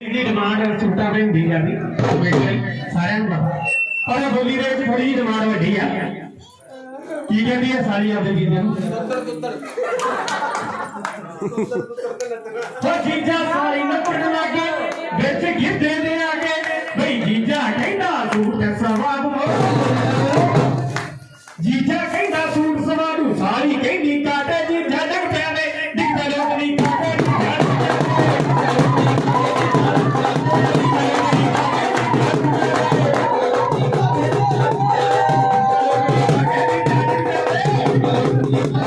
ਇਹਦੀ ਡਿਮਾਂਡ ਸੁੱਟਾ ਤੇ ਹੁੰਦੀ ਆ ਵੀ ਸਾਰਿਆਂ ਨੂੰ ਪਤਾ। ਪਰ ਬੋਲੀ ਦੇ ਵਿੱਚ ਥੋੜੀ ਜਿਹੀ ਡਿਮਾਂਡ ਵੱਡੀ ਆ। ਕੀ ਕਹਿੰਦੀ ਹੈ ਸਾਰੀ ਆਪਦੇ ਗੀਤਾਂ ਨੂੰ? ਹੋ ਜੀਜਾ ਸਾਰੀ ਨੱਚਣ ਲੱਗੇ ਵਿੱਚ ਗਿੱਧੇ ਦੇ ਆ ਕੇ। ਬਈ ਜੀਜਾ ਕਹਿੰਦਾ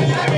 Thank you.